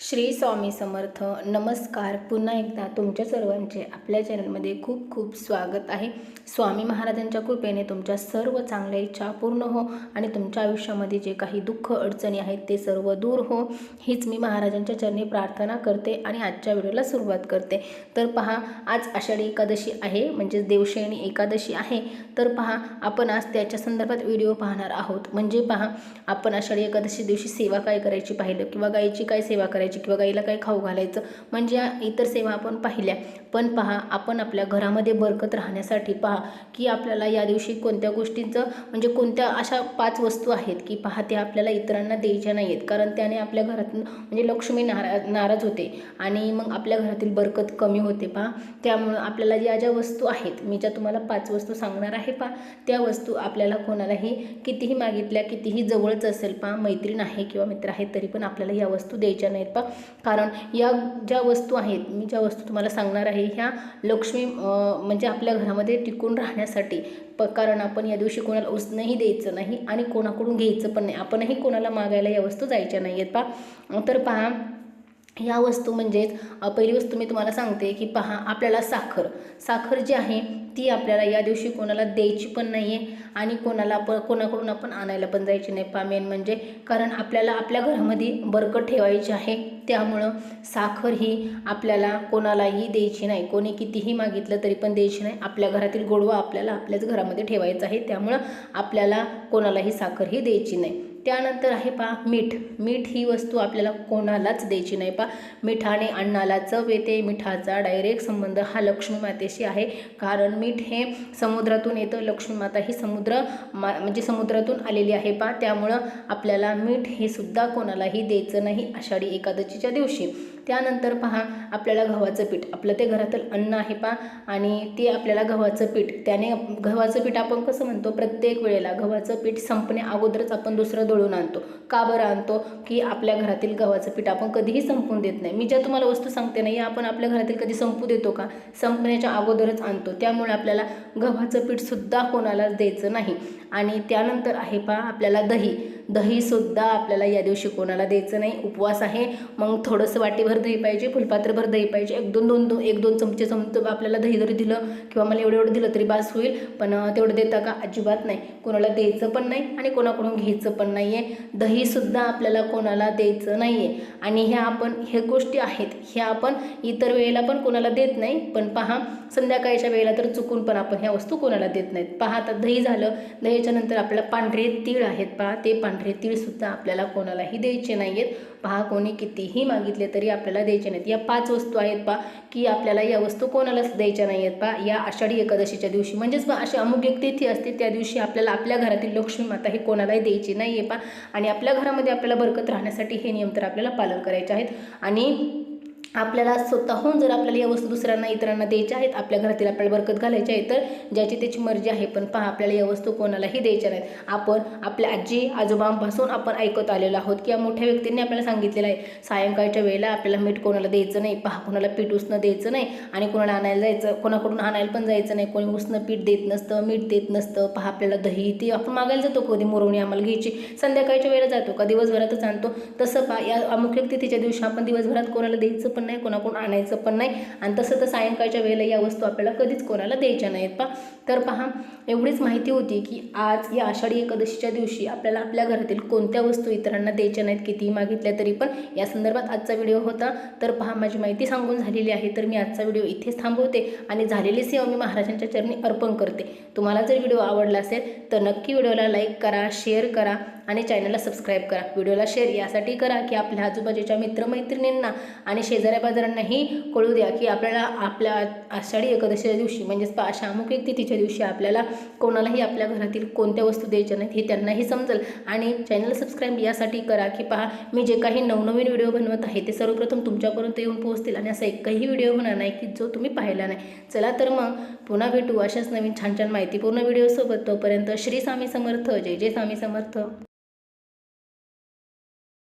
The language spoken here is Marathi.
श्री स्वामी समर्थ नमस्कार. पुन्हा एकदा तुमच्या सर्वांचे आपल्या चॅनलमध्ये खूप खूप स्वागत आहे. स्वामी महाराजांच्या कृपेने तुमच्या सर्व चांगल्या इच्छा पूर्ण हो आणि तुमच्या आयुष्यामध्ये जे काही दुःख अडचणी आहेत ते सर्व दूर हो. हीच मी महाराजांच्या चरणी प्रार्थना करते आणि आजच्या व्हिडिओला सुरुवात करते. तर पहा आज आषाढी एकादशी आहे म्हणजेच देवशयनी एकादशी आहे. तर पहा आपण आज त्याच्या संदर्भात व्हिडिओ पाहणार आहोत. म्हणजे पहा आपण आषाढी एकादशी दिवशी सेवा काय करायची पाहिलं किंवा गायीची काय सेवा करायची किंवा गाईला काही खाऊ घालायचं म्हणजे इतर सेवा आपण पाहिल्या. पण पहा आपण आपल्या घरामध्ये बरकत राहण्यासाठी पहा की आपल्याला या दिवशी कोणत्या गोष्टींचं म्हणजे कोणत्या अशा पाच वस्तू आहेत की पहा त्या आपल्याला इतरांना द्यायच्या नाही आहेत कारण त्याने आपल्या घरात म्हणजे लक्ष्मी नारा नाराज होते आणि मग आपल्या घरातील बरकत कमी होते पहा. त्यामुळं आपल्याला ज्या ज्या वस्तू आहेत मी ज्या तुम्हाला पाच वस्तू सांगणार आहे पहा त्या वस्तू आपल्याला कोणालाही कितीही मागितल्या कितीही जवळच असेल पहा मैत्रीण आहे किंवा मित्र आहे तरी पण आपल्याला या वस्तू द्यायच्या नाहीत पहा. कारण या ज्या वस्तू आहेत मी ज्या वस्तू तुम्हाला सांगणार आहे ह्या लक्ष्मी म्हणजे आपल्या घरामध्ये टिकून राहण्यासाठी. प कारण आपण या दिवशी कोणाला उसनंही द्यायचं नाही आणि कोणाकडून घ्यायचं पण नाही. आपणही कोणाला मागायला या वस्तू जायच्या नाही आहेत पहा. तर पहा ह्या वस्तू म्हणजेच पहिली वस्तू मी तुम्हाला सांगते की पहा आपल्याला साखर. साखर जी आहे ती आपल्याला या दिवशी कोणाला द्यायची पण नाही आहे आणि कोणाला आपण कोणाकडून आपण आणायला पण जायची नाही. पहा मेन म्हणजे कारण आपल्याला आपल्या घरामध्ये बरकत ठेवायची आहे. त्यामुळं साखर ही आपल्याला कोणालाही द्यायची नाही. कोणी कितीही मागितलं तरी पण द्यायची नाही. आपल्या घरातील गोडवा आपल्याला आपल्याच घरामध्ये ठेवायचा आहे. त्यामुळं आपल्याला कोणालाही साखर ही द्यायची नाही. त्यानंतर आहे पा मीठ. मीठ ही वस्तू आपल्याला कोणालाच द्यायची नाही पा मिठाने अन्नाला चव येते मिठाचा डायरेक्ट संबंध हा लक्ष्मी मातेशी आहे. कारण मीठ हे समुद्रातून येतं लक्ष्मी माता ही समुद्र मा म्हणजे समुद्रातून आलेली आहे पा त्यामुळं आपल्याला मीठ हे सुद्धा कोणालाही द्यायचं नाही आषाढी एकादशीच्या दिवशी. त्यानंतर पहा आपल्याला गव्हाचं पीठ. आपलं ते घरातील अन्न आहे पहा. आणि ते आपल्याला गव्हाचं पीठ. त्याने गव्हाचं पीठ आपण कसं म्हणतो? प्रत्येक वेळेला गव्हाचं पीठ संपण्या अगोदरच आपण दुसरं दळून आणतो. का बरं आणतो? की आपल्या घरातील गव्हाचं पीठ आपण कधीही संपून देत नाही. मी ज्या तुम्हाला वस्तू सांगते नाही आपण आपल्या घरातील कधी संपू देतो का? संपण्याच्या अगोदरच आणतो. त्यामुळे आपल्याला गव्हाचं पीठसुद्धा कोणालाच द्यायचं नाही. आणि त्यानंतर आहे पहा आपल्याला दही. दहीसुद्धा आपल्याला या दिवशी कोणाला द्यायचं नाही. उपवास आहे. मग थोडंसं वाटीभर दही पाहिजे फुलपात्रभर दही पाहिजे. एक दोन दोन दोन एक दोन चमचे चमच आपल्याला दही जरी दिलं किंवा मला एवढं एवढं दिलं तरी बास होईल. पण तेवढं देता का? अजिबात नाही. कोणाला द्यायचं पण नाही आणि कोणाकडून घ्यायचं पण नाही आहे दहीसुद्धा आपल्याला कोणाला द्यायचं नाही आहे आणि ह्या आपण ह्या गोष्टी आहेत. ह्या आपण इतर वेळेला पण कोणाला देत नाही. पण पहा संध्याकाळच्या वेळेला तर चुकून पण आपण ह्या वस्तू कोणाला देत नाहीत. पहा आता दही झालं. दहीच्या नंतर आपल्याला पांढरे तीळ आहेत. पहा ते पांढरे तीळसुद्धा आपल्याला कोणालाही द्यायचे नाही आहेत पहा कोणी कितीही मागितले तरी आपल्याला द्यायचे नाहीत. या पाच वस्तू आहेत पहा की आपल्याला या वस्तू कोणालाच द्यायच्या नाही आहेत पहा. या आषाढी एकादशीच्या दिवशी म्हणजेच पहा अशी अमुक एक तिथी असते त्या दिवशी आपल्याला आपल्या घरातील लक्ष्मी माता ही कोणालाही द्यायची नाही आहे पहा. आणि आपल्या घरामध्ये आपल्याला बरकत राहण्यासाठी हे नियम तर आपल्याला पालन करायचे आहेत. आणि आपल्याला स्वतःहून जर आपल्याला या वस्तू दुसऱ्यांना इतरांना द्यायच्या आहेत आपल्या घरातील आपल्याला बरकत घालायची आहे तर ज्याची त्याची मर्जी आहे. पण पहा आपल्याला या वस्तू कोणालाही द्यायच्या नाहीत. आपण आपल्या आजी आजोबांपासून आपण ऐकत आलेलो आहोत किंवा मोठ्या व्यक्तींनी आपल्याला सांगितलेलं आहे. सायंकाळच्या वेळेला आपल्याला मीठ कोणाला द्यायचं नाही पहा कोणाला पीठ उसणं द्यायचं नाही आणि कोणाला आणायला जायचं कोणाकडून आणायला पण जायचं नाही. कोणी उसणं पीठ देत नसतं मीठ देत नसतं. पहा आपल्याला दही ती आपण मागायला जातो कधी मुरवणी आम्हाला घ्यायची. संध्याकाळच्या वेळेला जातो का? दिवसभरातच आणतो. तसं पहा या अमुक तिच्या दिवशी आपण दिवसभरात कोणाला द्यायचं पण नाही कोणाकडून आणायचं पण नाही. आणि तसं तर सायंकाळच्या वेळेला या वस्तू आपल्याला कधीच कोणाला द्यायच्या नाहीत पा तर पहा एवढीच माहिती होती की आज या आषाढी एकादशीच्या दिवशी आपल्याला आपल्या घरातील कोणत्या वस्तू इतरांना द्यायच्या नाहीत कितीही मागितल्या तरी पण. या संदर्भात आजचा व्हिडिओ होता. तर पहा माझी माहिती सांगून झालेली आहे. तर मी आजचा व्हिडिओ इथेच थांबवते आणि झालेली सेवा मी महाराजांच्या चरणी अर्पण करते. तुम्हाला जर व्हिडिओ आवडला असेल तर नक्की व्हिडिओला लाईक करा शेअर करा आणि चॅनलला सबस्क्राईब करा. व्हिडिओला शेअर यासाठी करा की आपल्या आजूबाजूच्या मित्रमैत्रिणींना आणि शेजाऱ्या बाजारांनाही कळू द्या की आपल्याला आपल्या आषाढी एकादशीच्या दिवशी म्हणजेच पा अशा अमुक तिथीच्या दिवशी आपल्याला कोणालाही आपल्या घरातील कोणत्या वस्तू द्यायच्या नाहीत हे त्यांनाही समजेल. आणि चॅनल सबस्क्राईब यासाठी करा की पहा मी जे काही नवनवीन व्हिडिओ बनवत आहे ते सर्वप्रथम तुमच्यापर्यंत येऊन पोहोचतील आणि असा एकही व्हिडिओ होणार नाही की जो तुम्ही पाहिला नाही. चला तर मग पुन्हा भेटू अशाच नवीन छान छान माहितीपूर्ण व्हिडिओसोबत तोपर्यंत श्री स्वामी समर्थ. जय जय स्वामी समर्थ.